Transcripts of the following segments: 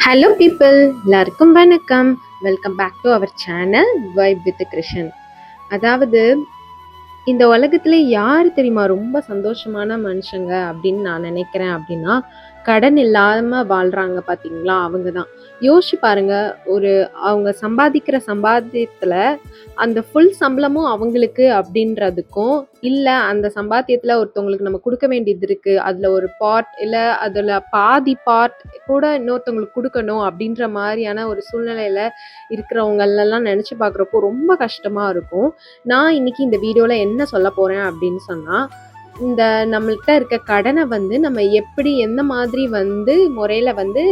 Hello people எல்லாருக்கும் வணக்கம். Welcome back to our channel vibe with Krishnan அதாவது இந்த உலகத்துல யார் தெரியுமா ரொம்ப சந்தோஷமான மனுஷங்க அப்படின்னு நான் நினைக்கிறேன் அப்படின்னா கடன் இல்லாம வாழ்றாங்க பாத்தீங்களா? அவங்க தான் யோசிச்சு பாருங்க ஒரு அவங்க சம்பாதிக்கிற சம்பாத்தியத்துல அந்த ஃபுல் சம்பளமும் அவங்களுக்கு அப்படின்றதுக்கும் இல்ல அந்த சம்பாத்தியத்துல ஒருத்தவங்களுக்கு நம்ம கொடுக்க வேண்டியது இருக்கு அதுல ஒரு பார்ட் இல்ல அதுல பாதி பார்ட் கூட இன்னொருத்தவங்களுக்கு கொடுக்கணும் அப்படின்ற மாதிரியான ஒரு சூழ்நிலையில இருக்கிறவங்க எல்லாம் நினைச்சு பார்க்குறப்போ ரொம்ப கஷ்டமா இருக்கும். நான் இன்னைக்கு இந்த வீடியோல என்ன சொல்ல போகிறேன் அப்படின்னு சொன்னால் இந்த நம்மள்கிட்ட இருக்க கடனை வந்து நம்ம எப்படி எந்த மாதிரி வந்து முறையில் வந்து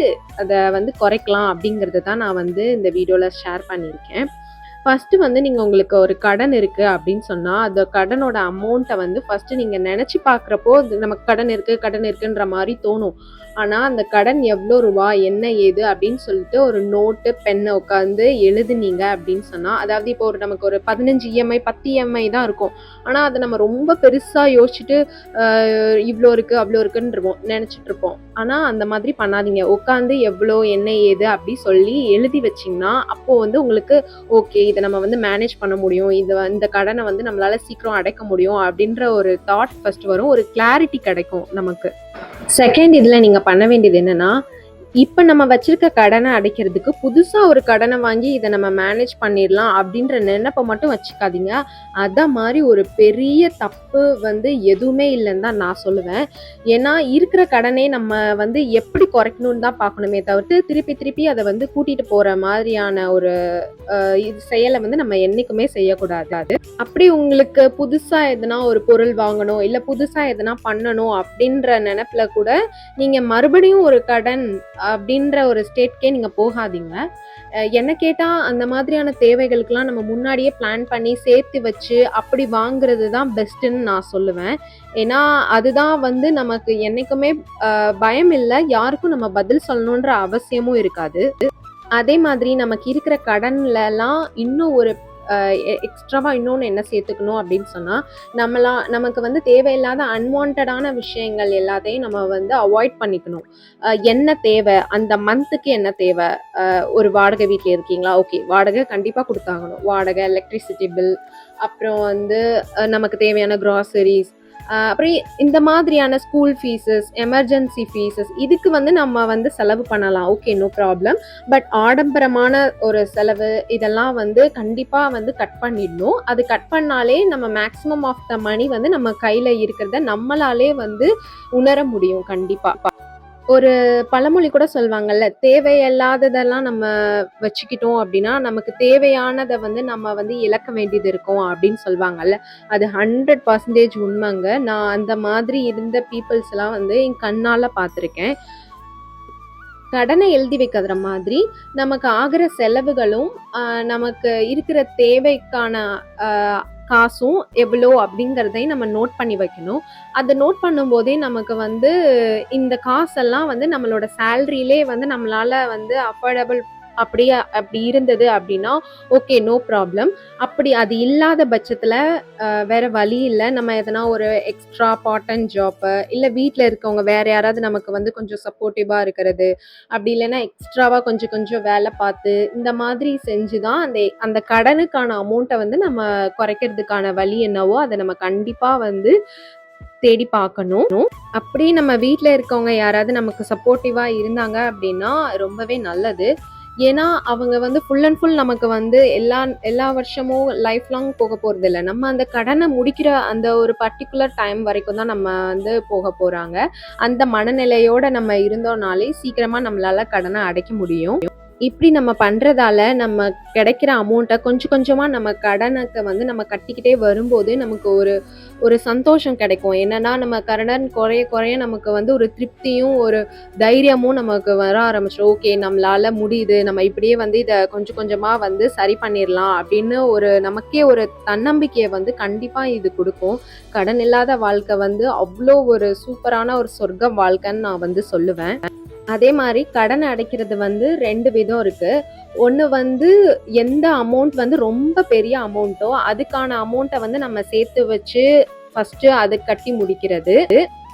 அதை வந்து குறைக்கலாம் அப்படிங்கிறது தான் நான் வந்து இந்த வீடியோவில் ஷேர் பண்ணியிருக்கேன். ஃபஸ்ட்டு வந்து நீங்கள் உங்களுக்கு ஒரு கடன் இருக்குது அப்படின்னு சொன்னால் அந்த கடனோட அமௌண்ட்டை வந்து ஃபஸ்ட்டு நீங்கள் நினச்சி பார்க்குறப்போ நமக்கு கடன் இருக்குது கடன் இருக்குன்ற மாதிரி தோணும். ஆனால் அந்த கடன் எவ்வளோ ரூபா என்ன ஏது அப்படின்னு சொல்லிட்டு ஒரு நோட்டு பெண்ணை உட்காந்து எழுதுனீங்க அப்படின்னு சொன்னால் அதாவது இப்போ ஒரு நமக்கு ஒரு பதினஞ்சு இஎம்ஐ பத்து இஎம்ஐ தான் இருக்கும். ஆனால் அதை நம்ம ரொம்ப பெருசாக யோசிச்சுட்டு இவ்வளோ இருக்குது அவ்வளோ இருக்குன்னு இருப்போம் ஆனால் இருப்போம். அந்த மாதிரி பண்ணாதீங்க. உட்காந்து எவ்வளோ என்ன ஏது அப்படி சொல்லி எழுதி வச்சீங்கன்னா அப்போது வந்து உங்களுக்கு ஓகே இதை நம்ம வந்து மேனேஜ் பண்ண முடியும். இது இந்த கடனை வந்து நம்மளால சீக்கிரம் அடைக்க முடியும் அப்படின்ற ஒரு தாட் ஃபர்ஸ்ட் வரும். ஒரு கிளாரிட்டி கிடைக்கும் நமக்கு. செகண்ட் இதில் நீங்கள் பண்ண வேண்டியது என்னன்னா இப்போ நம்ம வச்சிருக்க கடனை அடைக்கிறதுக்கு புதுசாக ஒரு கடனை வாங்கி இதை நம்ம மேனேஜ் பண்ணிடலாம் அப்படின்ற நினைப்பை மட்டும் வச்சுக்காதீங்க. அதான் மாதிரி ஒரு பெரிய தப்பு வந்து எதுவுமே இல்லைன்னு தான் நான் சொல்லுவேன். ஏன்னா இருக்கிற கடனே நம்ம வந்து எப்படி குறைக்கணும்னு தான் பார்க்கணுமே தவிர்த்து திருப்பி திருப்பி அதை வந்து கூட்டிகிட்டு போகிற மாதிரியான ஒரு இது செயலை வந்து நம்ம என்றைக்குமே செய்யக்கூடாது. அது அப்படி உங்களுக்கு புதுசாக எதனா ஒரு பொருள் வாங்கணும் இல்லை புதுசாக எதனா பண்ணணும் அப்படின்ற நினப்பில் கூட நீங்கள் மறுபடியும் ஒரு கடன் அப்படின்ற ஒரு ஸ்டேட்கே நீங்கள் போகாதீங்க. என்ன கேட்டால் அந்த மாதிரியான தேவைகளுக்கெல்லாம் நம்ம முன்னாடியே பிளான் பண்ணி சேர்த்து வச்சு அப்படி வாங்குறது தான் பெஸ்ட்டுன்னு நான் சொல்லுவேன். ஏன்னா அதுதான் வந்து நமக்கு என்னைக்குமே பயம் இல்லை. யாருக்கும் நம்ம பதில் சொல்லணுன்ற அவசியமும் இருக்காது. அதே மாதிரி நமக்கு இருக்கிற கடன்லலாம் இன்னும் ஒரு எக்ஸ்ட்ராவாக இன்னொன்று என்ன சேர்த்துக்கணும் அப்படின்னு சொன்னால் நம்மளா நமக்கு வந்து தேவையில்லாத அன்வான்டான விஷயங்கள் எல்லாத்தையும் நம்ம வந்து அவாய்ட் பண்ணிக்கணும். என்ன தேவை? அந்த மந்த்துக்கு என்ன தேவை? ஒரு வாடகை வீட்டில் இருக்கீங்களா? ஓகே வாடகை கண்டிப்பாக கொடுத்தாகணும். வாடகை எலக்ட்ரிசிட்டி பில் அப்புறம் வந்து நமக்கு தேவையான க்ராசரிஸ் அப்புறம் இந்த மாதிரியான ஸ்கூல் ஃபீஸஸ் எமர்ஜென்சி ஃபீஸஸ் இதுக்கு வந்து நம்ம வந்து செலவு பண்ணலாம். ஓகே நோ ப்ராப்ளம் பட் ஆடம்பரமான ஒரு செலவு இதெல்லாம் வந்து கண்டிப்பாக வந்து கட் பண்ணிடணும். அது கட் பண்ணாலே நம்ம மேக்ஸிமம் ஆஃப் த மணி வந்து நம்ம கையில் இருக்கிறத நம்மளாலே வந்து உணர முடியும் கண்டிப்பாக ஒரு பழமொழி கூட சொல்லுவாங்கல்ல தேவையில்லாததெல்லாம் நம்ம வச்சுக்கிட்டோம் அப்படின்னா நமக்கு தேவையானதை வந்து நம்ம வந்து இழக்க வேண்டியது இருக்கும் அப்படின்னு சொல்லுவாங்கல்ல. அது ஹண்ட்ரட் பர்சன்டேஜ் உண்மைங்க. நான் அந்த மாதிரி இருந்த பீப்புள்ஸ்லாம் வந்து என் கண்ணால் பார்த்துருக்கேன். கடனை எழுதி வைக்கிற மாதிரி நமக்கு ஆகிற செலவுகளும் நமக்கு இருக்கிற தேவைக்கான காசும் எவ்வளோ அப்படிங்கிறதையும் நம்ம நோட் பண்ணி வைக்கணும். அதை நோட் பண்ணும்போதே நமக்கு வந்து இந்த காசெல்லாம் வந்து நம்மளோட சேல்ரியிலே வந்து நம்மளால் வந்து அஃபோர்டபுள் அப்படியே அப்படி இருந்தது அப்படின்னா ஓகே நோ ப்ராப்ளம் அப்படி அது இல்லாத பட்சத்தில் வேற வழி இல்லை. நம்ம எதனா ஒரு எக்ஸ்ட்ரா பார்ட் அண்ட் ஜாப்பு இல்லை வீட்டில் இருக்கவங்க வேற யாராவது நமக்கு வந்து கொஞ்சம் சப்போர்ட்டிவாக இருக்கிறது அப்படி இல்லைன்னா எக்ஸ்ட்ராவாக கொஞ்சம் கொஞ்சம் வேலை பார்த்து இந்த மாதிரி செஞ்சு தான் அந்த அந்த கடனுக்கான அமௌண்ட்டை வந்து நம்ம குறைக்கிறதுக்கான வழி என்னவோ அதை நம்ம கண்டிப்பாக வந்து தேடி பார்க்கணும். அப்படி நம்ம வீட்டில் இருக்கவங்க யாராவது நமக்கு சப்போர்ட்டிவாக இருந்தாங்க அப்படின்னா ரொம்பவே நல்லது. ஏன்னா அவங்க வந்து ஃபுல் அண்ட் ஃபுல் நமக்கு வந்து எல்லா எல்லா வருஷமும் லைஃப் லாங் போக போகிறது இல்லை நம்ம அந்த கடனை முடிக்கிற அந்த ஒரு பர்டிகுலர் டைம் வரைக்கும் தான் நம்ம வந்து போக போகிறாங்க அந்த மனநிலையோட நம்ம இருந்தோம்னாலே சீக்கிரமாக நம்மளால கடனை அடைக்க முடியும். இப்படி நம்ம பண்ணுறதால நம்ம கிடைக்கிற அமௌண்ட்டை கொஞ்சம் கொஞ்சமாக நம்ம கடனுக்கு வந்து நம்ம கட்டிக்கிட்டே வரும்போது நமக்கு ஒரு ஒரு சந்தோஷம் கிடைக்கும். என்னன்னா நம்ம கடன் குறைய குறைய நமக்கு வந்து ஒரு திருப்தியும் ஒரு தைரியமும் நமக்கு வர ஆரம்பிச்சிடும் ஓகே நம்மளால முடியுது. நம்ம இப்படியே வந்து இதை கொஞ்சம் கொஞ்சமாக வந்து சரி பண்ணிடலாம் அப்படின்னு ஒரு நமக்கே ஒரு தன்னம்பிக்கையை வந்து கண்டிப்பாக இது கொடுக்கும். கடன் இல்லாத வாழ்க்கை வந்து அவ்வளோ ஒரு சூப்பரான ஒரு சொர்க்க வாழ்க்கைன்னு நான் வந்து சொல்லுவேன். அதே மாதிரி கடன் அடைக்கிறது வந்து ரெண்டு விதம் இருக்கு. ஒன்று வந்து எந்த அமௌண்ட் வந்து ரொம்ப பெரிய அமௌண்ட்டோ அதுக்கான அமௌண்ட்டை வந்து நம்ம சேர்த்து வச்சு ஃபஸ்ட்டு அதை கட்டி முடிக்கிறது.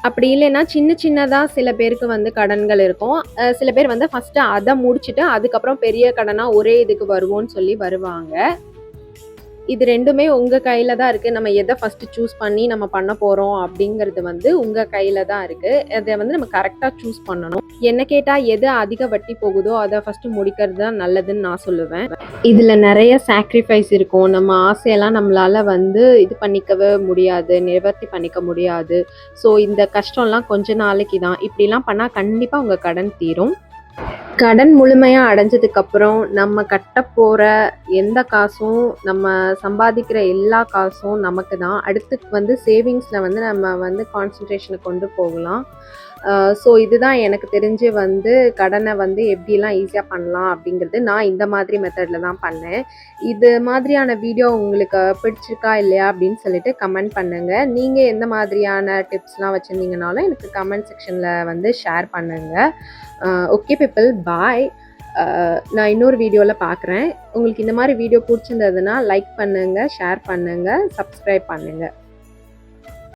அப்படி இல்லைன்னா சின்ன சின்னதாக சில பேருக்கு வந்து கடன்கள் இருக்கும். சில பேர் வந்து ஃபஸ்ட்டு அதை முடிச்சுட்டு அதுக்கப்புறம் பெரிய கடனாக ஒரே இதுக்கு வருவோம்னு சொல்லி வருவாங்க. இது ரெண்டுமே உங்கள் கையில் தான் இருக்குது நம்ம எதை ஃபஸ்ட்டு சூஸ் பண்ணி நம்ம பண்ண போகிறோம் அப்படிங்கிறது வந்து உங்கள் கையில் தான் இருக்குது அதை வந்து நம்ம கரெக்டாக சூஸ் பண்ணணும். என்ன கேட்டால் எது அதிக வட்டி போகுதோ அதை ஃபஸ்ட்டு முடிக்கிறது தான் நல்லதுன்னு நான் சொல்லுவேன். இதில் நிறைய சாக்ரிஃபைஸ் இருக்கும். நம்ம ஆசையெல்லாம் நம்மளால் வந்து இது பண்ணிக்கவே முடியாது நிவர்த்தி பண்ணிக்க முடியாது. ஸோ இந்த கஷ்டம்லாம் கொஞ்ச நாளைக்கு தான். இப்படிலாம் பண்ணால் கண்டிப்பாக உங்கள் கடன் தீரும். கடன் முழுமையாக அடைஞ்சதுக்கப்புறம் நம்ம கட்ட போகிற எந்த காசும் நம்ம சம்பாதிக்கிற எல்லா காசும் நமக்கு தான். அடுத்து வந்து சேவிங்ஸில் வந்து நம்ம வந்து கான்சன்ட்ரேஷனை கொண்டு போகலாம். ஸோ இதுதான் எனக்கு தெரிஞ்சு வந்து கடனை வந்து எப்படிலாம் ஈஸியாக பண்ணலாம் அப்படிங்கிறது நான் இந்த மாதிரி மெத்தடில் தான் பண்ணேன். இது மாதிரியான வீடியோ உங்களுக்கு பிடிச்சிருக்கா இல்லையா அப்படின்னு சொல்லிட்டு கமெண்ட் பண்ணுங்கள் நீங்கள் எந்த மாதிரியான டிப்ஸ்லாம் வச்சுருந்தீங்கனாலும் எனக்கு கமெண்ட் செக்ஷனில் வந்து ஷேர் பண்ணுங்கள் ஓகே பீப்பிள் பாய் uh, நான் இன்னொரு வீடியோவில் பார்க்குறேன். உங்களுக்கு இந்த மாதிரி வீடியோ பிடிச்சிருந்ததுன்னா லைக் பண்ணுங்கள் ஷேர் பண்ணுங்கள் சப்ஸ்கிரைப் பண்ணுங்கள்